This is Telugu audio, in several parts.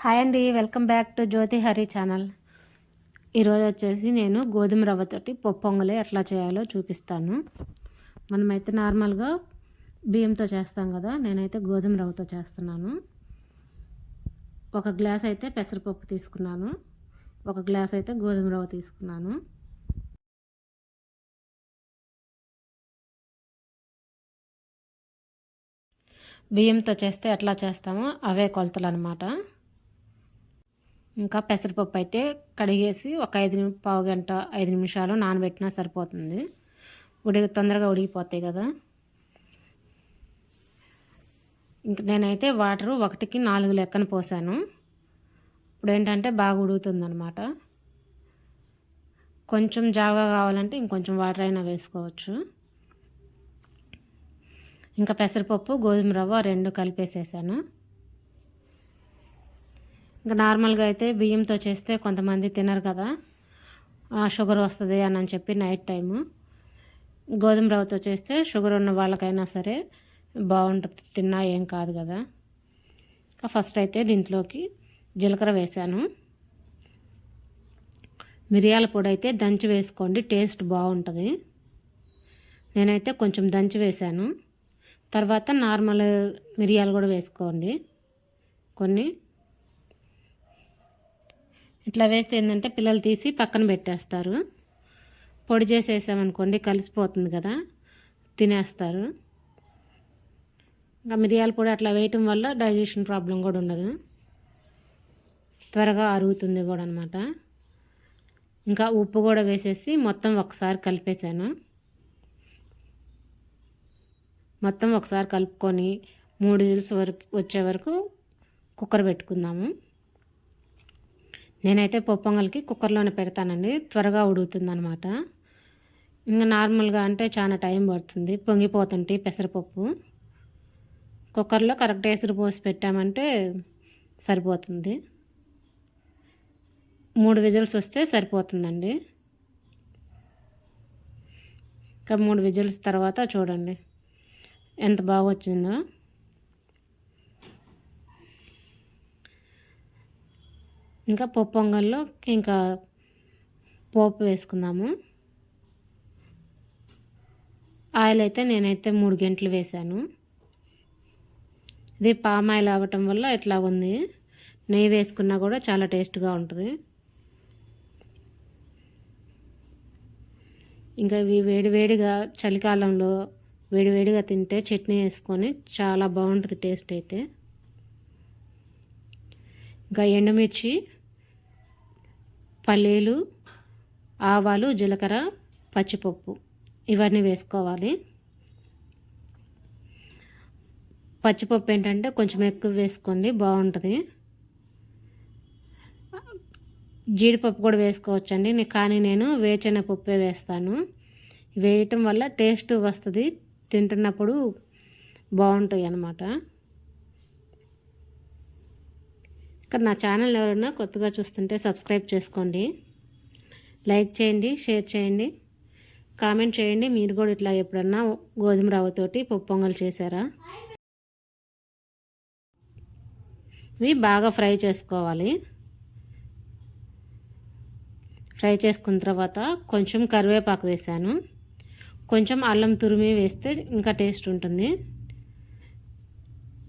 హాయ్ అండి welcome back to Jyothi Hari channel. ఈరోజు వచ్చేసి నేను గోధుమ రవ్వతోటి పప్పు ఎట్లా చేయాలో చూపిస్తాను. మనమైతే నార్మల్గా బియ్యంతో చేస్తాం కదా నేనైతే గోధుమ రవ్వతో చేస్తున్నాను. ఒక గ్లాస్ అయితే పెసరపప్పు తీసుకున్నాను. ఒక గ్లాస్ అయితే గోధుమ రవ్వ తీసుకున్నాను. బియ్యంతో చేస్తే ఎట్లా చేస్తామో అవే కొలతలు అనమాట ఇంకా పెసరపప్పు అయితే కడిగేసి ఒక ఐదు పావు గంట ఐదు నిమిషాలు నానబెట్టినా సరిపోతుంది. ఉడి తొందరగా ఉడికిపోతాయి కదా. ఇంక నేనైతే వాటరు ఒకటికి నాలుగు లెక్కన పోసాను. ఇప్పుడు ఏంటంటే బాగా ఉడుకుతుందనమాట కొంచెం జాగా కావాలంటే ఇంకొంచెం వాటర్ అయినా వేసుకోవచ్చు. ఇంకా పెసరపప్పు గోధుమ రవ్వ రెండు కలిపేసేసాను. ఇంకా నార్మల్గా అయితే బియ్యంతో చేస్తే కొంతమంది తినరు కదా. షుగర్ వస్తుంది అని అని చెప్పి నైట్ టైము. గోధుమ రవ్వతో చేస్తే షుగర్ ఉన్న వాళ్ళకైనా సరే బాగుంటుంది. తిన్నా ఏం కాదు కదా. ఫస్ట్ అయితే దీంట్లోకి జీలకర్ర వేసాను. మిరియాల పొడి అయితే దంచి వేసుకోండి టేస్ట్ బాగుంటుంది. నేనైతే కొంచెం దంచి వేసాను. తర్వాత నార్మల్ మిరియాలు కూడా వేసుకోండి. కొన్ని ఇట్లా వేస్తే ఏంటంటే పిల్లలు తీసి పక్కన పెట్టేస్తారు. పొడి చేసేసామనుకోండి కలిసిపోతుంది కదా తినేస్తారు. ఇంకా మిరియాల పొడి అట్లా వేయటం వల్ల డైజెషన్ ప్రాబ్లం కూడా ఉండదు. త్వరగా అరుగుతుంది కూడా అనమాట ఇంకా ఉప్పు కూడా వేసేసి మొత్తం ఒకసారి కలిపేసాను. మొత్తం ఒకసారి కలుపుకొని మూడు దిల్స్ వరకు వచ్చే వరకు కుక్కర్ పెట్టుకుందాము. నేనైతే పొప్పొంగల్కి కుక్కర్లోనే పెడతానండి. త్వరగా ఉడుకుతుంది అనమాట ఇంకా నార్మల్గా అంటే చాలా టైం పడుతుంది. పొంగిపోతుంటే పెసరపప్పు. కుక్కర్లో కరెక్ట్ ఎసురు పోసి పెట్టామంటే సరిపోతుంది. మూడు విజిల్స్ వస్తే సరిపోతుందండి. ఇంకా మూడు విజిల్స్ తర్వాత చూడండి. ఎంత బాగా వచ్చిందో ఇంకా పప్పు పొంగల్లో ఇంకా పోపు వేసుకుందాము. ఆయిల్ అయితే నేనైతే మూడు గంటలు వేశాను ఇది పామ్ ఆయిల్ అవ్వటం వల్ల ఇట్లా ఉంది నెయ్యి వేసుకున్నా కూడా చాలా టేస్ట్గా ఉంటుంది. ఇంకా ఇవి వేడివేడిగా చలికాలంలో వేడివేడిగా తింటే చట్నీ వేసుకొని చాలా బాగుంటుంది టేస్ట్ అయితే. ఇంకా ఎండుమిర్చి పల్లీలు ఆవాలు జీలకర్ర పచ్చిపప్పు ఇవన్నీ వేసుకోవాలి. పచ్చిపప్పు ఏంటంటే కొంచెం ఎక్కువ వేసుకోండి బాగుంటుంది. జీడిపప్పు కూడా వేసుకోవచ్చండి. కానీ నేను వేచిన పప్పే వేస్తాను. వేయటం వల్ల టేస్ట్ వస్తుంది తింటున్నప్పుడు బాగుంటాయి అన్నమాట. ఇక్కడ నా ఛానల్ ఎవరైనా కొత్తగా చూస్తుంటే సబ్స్క్రైబ్ చేసుకోండి. లైక్ చేయండి షేర్ చేయండి కామెంట్ చేయండి. మీరు కూడా ఇట్లా ఎప్పుడన్నా గోధుమ రవ్వతోటి పప్పు పొంగల్ చేశారా? ఇవి బాగా ఫ్రై చేసుకోవాలి. ఫ్రై చేసుకున్న తర్వాత కొంచెం కరివేపాకు వేసాను కొంచెం అల్లం తురిమి వేస్తే ఇంకా టేస్ట్ ఉంటుంది.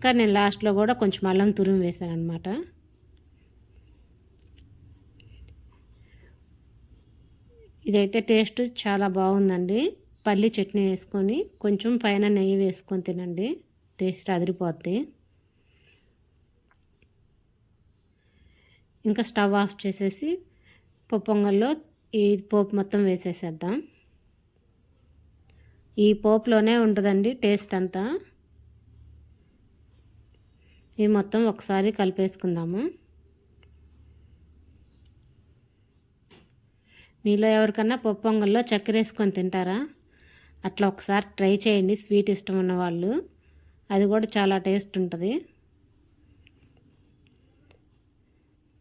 కానీ నేను లాస్ట్లో కూడా కొంచెం అల్లం తురిమి వేసాను అనమాట ఇదైతే టేస్ట్ చాలా బాగుందండి. పల్లి చట్నీ వేసుకొని కొంచెం పైన నెయ్యి వేసుకొని తినండి. టేస్ట్ అదిరిపోద్ది. ఇంకా స్టవ్ ఆఫ్ చేసేసి పొప్పొంగల్లో ఈ పోపు మొత్తం వేసేసేద్దాం. ఈ పోపులోనే ఉంటుందండి టేస్ట్ అంతా. ఈ మొత్తం ఒకసారి కలిపేసుకుందాము. మీలో ఎవరికన్నా పొప్పొంగల్లో చక్కెర వేసుకొని తింటారా? అట్లా ఒకసారి ట్రై చేయండి స్వీట్ ఇష్టం ఉన్న వాళ్ళు. అది కూడా చాలా టేస్ట్ ఉంటుంది.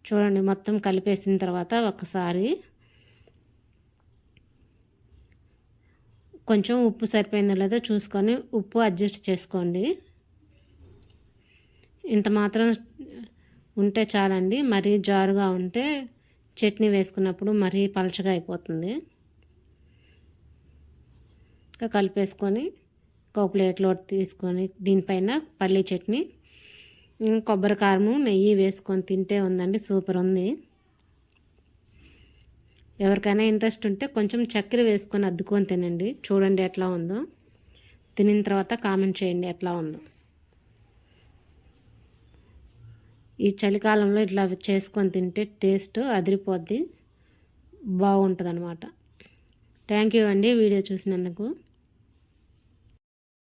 చూడండి మొత్తం కలిపేసిన తర్వాత ఒకసారి కొంచెం ఉప్పు సరిపోయిందో లేదో చూసుకొని ఉప్పు అడ్జస్ట్ చేసుకోండి. ఇంత మాత్రం ఉంటే చాలండి మరీ జారుగా ఉంటే చట్నీ వేసుకున్నప్పుడు మరీ పలచగా అయిపోతుంది. ఇంకా కలిపేసుకొని ఒక ప్లేట్లో తీసుకొని దీనిపైన పల్లీ చట్నీ కొబ్బరి కారము నెయ్యి వేసుకొని తింటే ఉందండి సూపర్ ఉంది. ఎవరికైనా ఇంట్రెస్ట్ ఉంటే కొంచెం చక్కెర వేసుకొని అద్దుకొని తినండి. చూడండి ఎట్లా ఉందో. తినిన తర్వాత కామెంట్ చేయండి ఎట్లా ఉందో. ఈ చలికాలంలో ఇట్లా చేసుకొని తింటే టేస్ట్ అదిరిపోద్ది. బాగుంటుంది అనమాట థ్యాంక్ యూ అండి వీడియో చూసినందుకు.